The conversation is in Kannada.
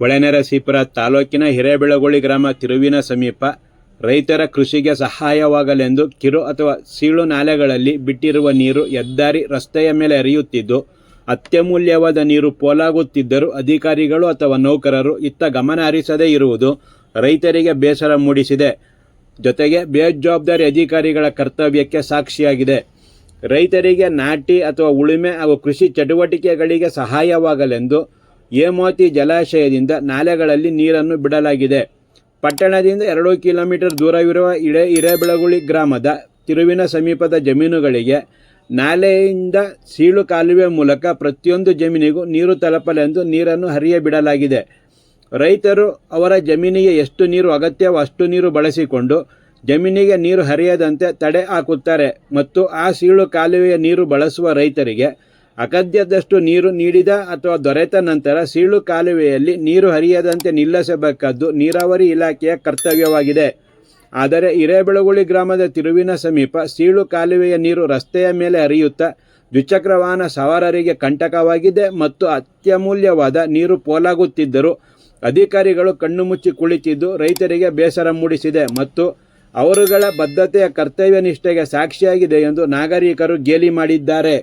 ಹೊಳೆನರಸೀಪುರ ತಾಲೂಕಿನ ಹಿರೇಬೆಳಗೊಳಿ ಗ್ರಾಮ ತಿರುವಿನ ಸಮೀಪ ರೈತರ ಕೃಷಿಗೆ ಸಹಾಯವಾಗಲೆಂದು ಕಿರು ಅಥವಾ ಸೀಳು ನಾಲೆಗಳಲ್ಲಿ ಬಿಟ್ಟಿರುವ ನೀರು ಹೆದ್ದಾರಿ ರಸ್ತೆಯ ಮೇಲೆ ಹರಿಯುತ್ತಿದ್ದು, ಅತ್ಯಮೂಲ್ಯವಾದ ನೀರು ಪೋಲಾಗುತ್ತಿದ್ದರೂ ಅಧಿಕಾರಿಗಳು ಅಥವಾ ನೌಕರರು ಇತ್ತ ಗಮನ ಹರಿಸದೇ ಇರುವುದು ರೈತರಿಗೆ ಬೇಸರ ಮೂಡಿಸಿದೆ. ಜೊತೆಗೆ ಬೇಜವಾಬ್ದಾರಿ ಅಧಿಕಾರಿಗಳ ಕರ್ತವ್ಯಕ್ಕೆ ಸಾಕ್ಷಿಯಾಗಿದೆ. ರೈತರಿಗೆ ನಾಟಿ ಅಥವಾ ಉಳುಮೆ ಹಾಗೂ ಕೃಷಿ ಚಟುವಟಿಕೆಗಳಿಗೆ ಸಹಾಯವಾಗಲೆಂದು ಹೇಮಾವತಿ ಜಲಾಶಯದಿಂದ ನಾಲೆಗಳಲ್ಲಿ ನೀರನ್ನು ಬಿಡಲಾಗಿದೆ. ಪಟ್ಟಣದಿಂದ ಎರಡು ಕಿಲೋಮೀಟರ್ ದೂರವಿರುವ ಇಡೆ ಹಿರೇಬೆಳಗುಳಿ ಗ್ರಾಮದ ತಿರುವಿನ ಸಮೀಪದ ಜಮೀನುಗಳಿಗೆ ನಾಲೆಯಿಂದ ಸೀಳು ಕಾಲುವೆ ಮೂಲಕ ಪ್ರತಿಯೊಂದು ಜಮೀನಿಗೂ ನೀರು ತಲುಪಲೆಂದು ನೀರನ್ನು ಹರಿಯ ಬಿಡಲಾಗಿದೆ ರೈತರು ಅವರ ಜಮೀನಿಗೆ ಎಷ್ಟು ನೀರು ಅಗತ್ಯವೋ ಅಷ್ಟು ನೀರು ಬಳಸಿಕೊಂಡು ಜಮೀನಿಗೆ ನೀರು ಹರಿಯದಂತೆ ತಡೆ ಹಾಕುತ್ತಾರೆ ಮತ್ತು ಆ ಸೀಳು ಕಾಲುವೆಯ ನೀರು ಬಳಸುವ ರೈತರಿಗೆ ಅಗತ್ಯದಷ್ಟು ನೀರು ನೀಡಿದ ಅಥವಾ ದೊರೆತ ನಂತರ ಸೀಳು ಕಾಲುವೆಯಲ್ಲಿ ನೀರು ಹರಿಯದಂತೆ ನಿಲ್ಲಿಸಬೇಕಾದ್ದು ನೀರಾವರಿ ಇಲಾಖೆಯ ಕರ್ತವ್ಯವಾಗಿದೆ. ಆದರೆ ಹಿರೇಬೆಳಗುಳಿ ಗ್ರಾಮದ ತಿರುವಿನ ಸಮೀಪ ಸೀಳು ಕಾಲುವೆಯ ನೀರು ರಸ್ತೆಯ ಮೇಲೆ ಹರಿಯುತ್ತಾ ದ್ವಿಚಕ್ರ ವಾಹನ ಸವಾರರಿಗೆ ಕಂಟಕವಾಗಿದೆ ಮತ್ತು ಅತ್ಯಮೂಲ್ಯವಾದ ನೀರು ಪೋಲಾಗುತ್ತಿದ್ದರೂ ಅಧಿಕಾರಿಗಳು ಕಣ್ಣು ಮುಚ್ಚಿ ಕುಳಿತಿದ್ದು ರೈತರಿಗೆ ಬೇಸರ ಮೂಡಿಸಿದೆ ಮತ್ತು ಅವರುಗಳ ಬದ್ಧತೆಯ ಕರ್ತವ್ಯ ನಿಷ್ಠೆಗೆ ಸಾಕ್ಷಿಯಾಗಿದೆ ಎಂದು ನಾಗರಿಕರು ಗೇಲಿ ಮಾಡಿದ್ದಾರೆ.